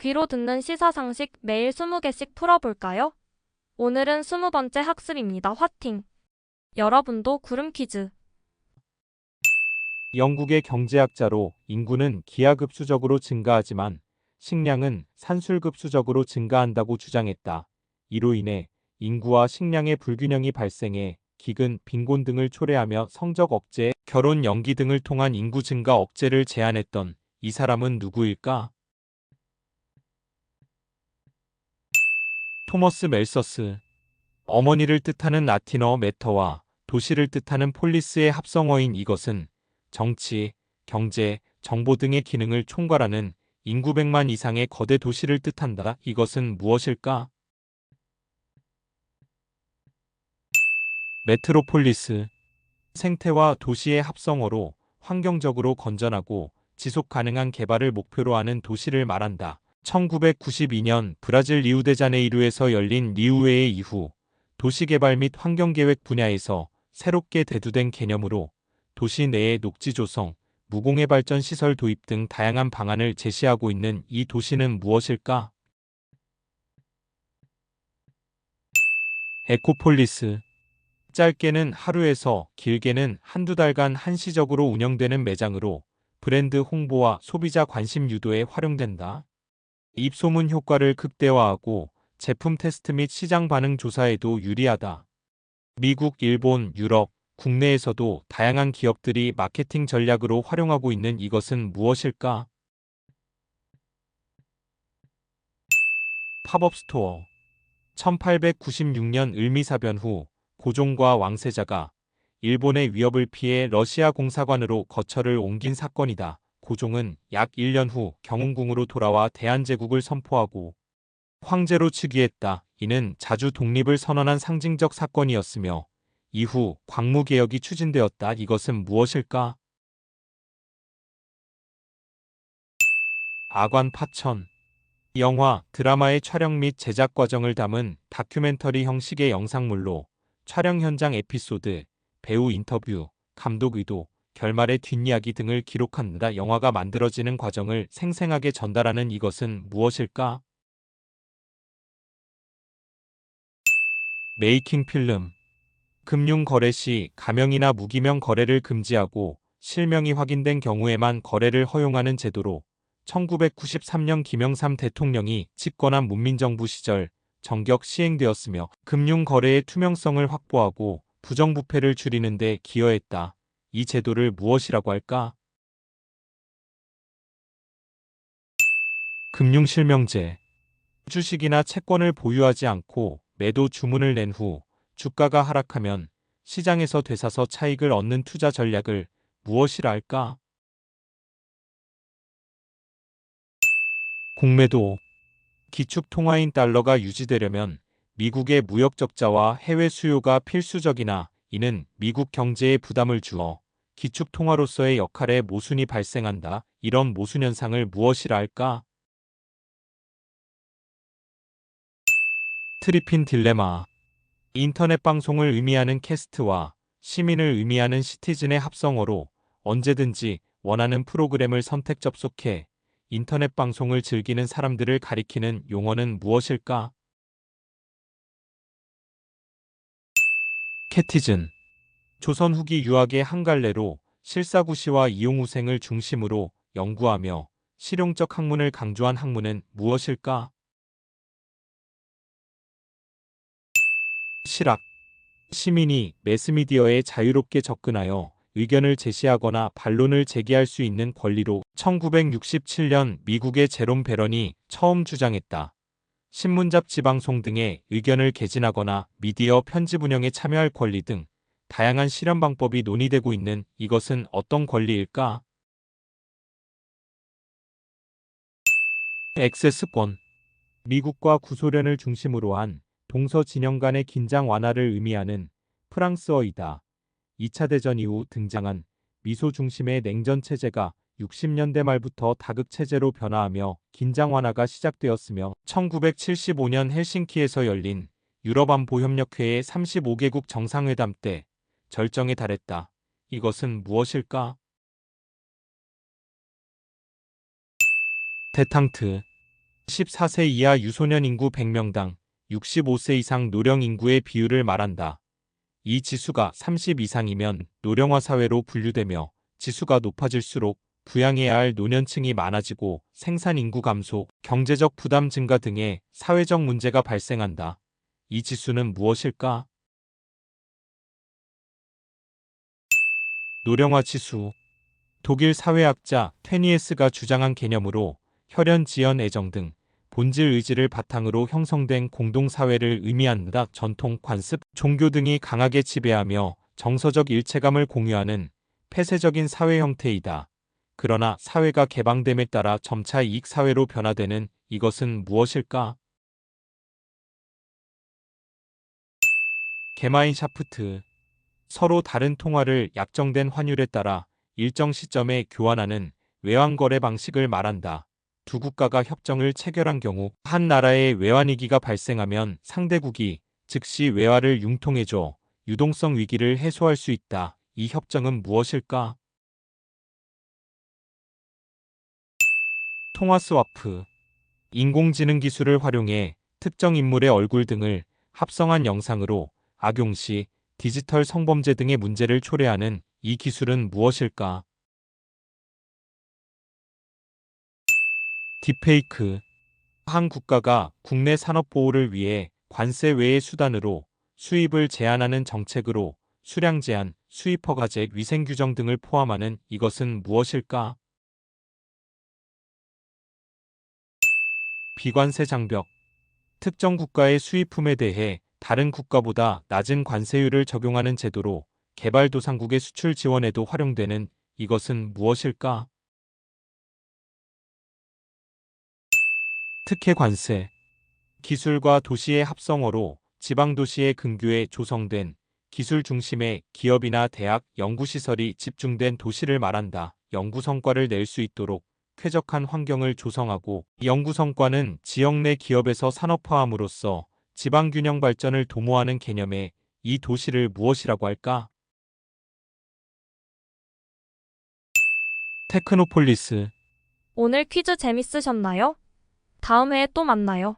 귀로 듣는 시사상식 매일 20개씩 풀어볼까요? 오늘은 20번째 학습입니다. 화팅! 여러분도 구름 퀴즈. 영국의 경제학자로 인구는 기하급수적으로 증가하지만 식량은 산술급수적으로 증가한다고 주장했다. 이로 인해 인구와 식량의 불균형이 발생해 기근, 빈곤 등을 초래하며 성적 억제, 결혼 연기 등을 통한 인구 증가 억제를 제안했던 이 사람은 누구일까? 토머스 멜서스. 어머니를 뜻하는 라틴어 메터와 도시를 뜻하는 폴리스의 합성어인 이것은 정치, 경제, 정보 등의 기능을 총괄하는 인구 100만 이상의 거대 도시를 뜻한다. 이것은 무엇일까? 메트로폴리스. 생태와 도시의 합성어로 환경적으로 건전하고 지속 가능한 개발을 목표로 하는 도시를 말한다. 1992년 브라질 리우데자네이루에서 열린 리우웨이 이후 도시개발 및 환경계획 분야에서 새롭게 대두된 개념으로 도시 내의 녹지 조성, 무공해 발전 시설 도입 등 다양한 방안을 제시하고 있는 이 도시는 무엇일까? 에코폴리스. 짧게는 하루에서 길게는 한두 달간 한시적으로 운영되는 매장으로 브랜드 홍보와 소비자 관심 유도에 활용된다. 입소문 효과를 극대화하고 제품 테스트 및 시장 반응 조사에도 유리하다. 미국, 일본, 유럽, 국내에서도 다양한 기업들이 마케팅 전략으로 활용하고 있는 이것은 무엇일까? 팝업 스토어 1896년 을미사변 후 고종과 왕세자가 일본의 위협을 피해 러시아 공사관으로 거처를 옮긴 사건이다. 고종은 약 1년 후 경운궁으로 돌아와 대한제국을 선포하고 황제로 즉위했다. 이는 자주 독립을 선언한 상징적 사건이었으며 이후 광무개혁이 추진되었다. 이것은 무엇일까? 아관 파천 영화, 드라마의 촬영 및 제작 과정을 담은 다큐멘터리 형식의 영상물로 촬영 현장 에피소드, 배우 인터뷰, 감독 의도, 결말의 뒷이야기 등을 기록한다. 영화가 만들어지는 과정을 생생하게 전달하는 이것은 무엇일까? 메이킹 필름 금융 거래 시 가명이나 무기명 거래를 금지하고 실명이 확인된 경우에만 거래를 허용하는 제도로 1993년 김영삼 대통령이 집권한 문민정부 시절 정격 시행되었으며 금융 거래의 투명성을 확보하고 부정부패를 줄이는 데 기여했다. 이 제도를 무엇이라고 할까? 금융실명제 주식이나 채권을 보유하지 않고 매도 주문을 낸 후 주가가 하락하면 시장에서 되사서 차익을 얻는 투자 전략을 무엇이라 할까? 공매도 기축 통화인 달러가 유지되려면 미국의 무역 적자와 해외 수요가 필수적이나 이는 미국 경제에 부담을 주어 기축 통화로서의 역할에 모순이 발생한다. 이런 모순 현상을 무엇이라 할까? 트리핀 딜레마 인터넷 방송을 의미하는 캐스트와 시민을 의미하는 시티즌의 합성어로 언제든지 원하는 프로그램을 선택 접속해 인터넷 방송을 즐기는 사람들을 가리키는 용어는 무엇일까? 캐티즌 조선 후기 유학의 한 갈래로 실사구시와 이용우생을 중심으로 연구하며 실용적 학문을 강조한 학문은 무엇일까? 실학 시민이 매스미디어에 자유롭게 접근하여 의견을 제시하거나 반론을 제기할 수 있는 권리로 1967년 미국의 제롬 베런이 처음 주장했다. 신문 잡 지 방송 등의 의견을 개진하거나 미디어 편집 운영에 참여할 권리 등 다양한 실현 방법이 논의되고 있는 이것은 어떤 권리일까? 액세스권 미국과 구소련을 중심으로 한 동서 진영 간의 긴장 완화를 의미하는 프랑스어이다. 2차 대전 이후 등장한 미소 중심의 냉전 체제가 60년대 말부터 다극 체제로 변화하며 긴장 완화가 시작되었으며 1975년 헬싱키에서 열린 유럽 안보 협력회의 35개국 정상회담 때 절정에 달했다. 이것은 무엇일까? 대탕트 14세 이하 유소년 인구 100명당 65세 이상 노령 인구의 비율을 말한다. 이 지수가 30 이상이면 노령화 사회로 분류되며 지수가 높아질수록 부양해야 할 노년층이 많아지고 생산 인구 감소, 경제적 부담 증가 등의 사회적 문제가 발생한다. 이 지수는 무엇일까? 노령화 지수. 독일 사회학자 테니에스가 주장한 개념으로 혈연, 지연, 애정 등 본질 의지를 바탕으로 형성된 공동사회를 의미한다. 전통, 관습, 종교 등이 강하게 지배하며 정서적 일체감을 공유하는 폐쇄적인 사회 형태이다. 그러나 사회가 개방됨에 따라 점차 이익 사회로 변화되는 이것은 무엇일까? 게마인 샤프트. 서로 다른 통화를 약정된 환율에 따라 일정 시점에 교환하는 외환거래 방식을 말한다. 두 국가가 협정을 체결한 경우 한 나라의 외환위기가 발생하면 상대국이 즉시 외화를 융통해줘 유동성 위기를 해소할 수 있다. 이 협정은 무엇일까? 통화 스와프. 인공지능 기술을 활용해 특정 인물의 얼굴 등을 합성한 영상으로 악용 시 디지털 성범죄 등의 문제를 초래하는 이 기술은 무엇일까? 딥페이크. 한 국가가 국내 산업 보호를 위해 관세 외의 수단으로 수입을 제한하는 정책으로 수량 제한, 수입 허가제, 위생 규정 등을 포함하는 이것은 무엇일까? 비관세 장벽. 특정 국가의 수입품에 대해 다른 국가보다 낮은 관세율을 적용하는 제도로 개발도상국의 수출 지원에도 활용되는 이것은 무엇일까? 특혜 관세. 기술과 도시의 합성어로 지방 도시의 근교에 조성된 기술 중심의 기업이나 대학, 연구시설이 집중된 도시를 말한다. 연구 성과를 낼 수 있도록 쾌적한 환경을 조성하고 이 연구 성과는 지역 내 기업에서 산업화함으로써 지방 균형 발전을 도모하는 개념의 이 도시를 무엇이라고 할까? 테크노폴리스. 오늘 퀴즈 재밌으셨나요? 다음 회에 또 만나요.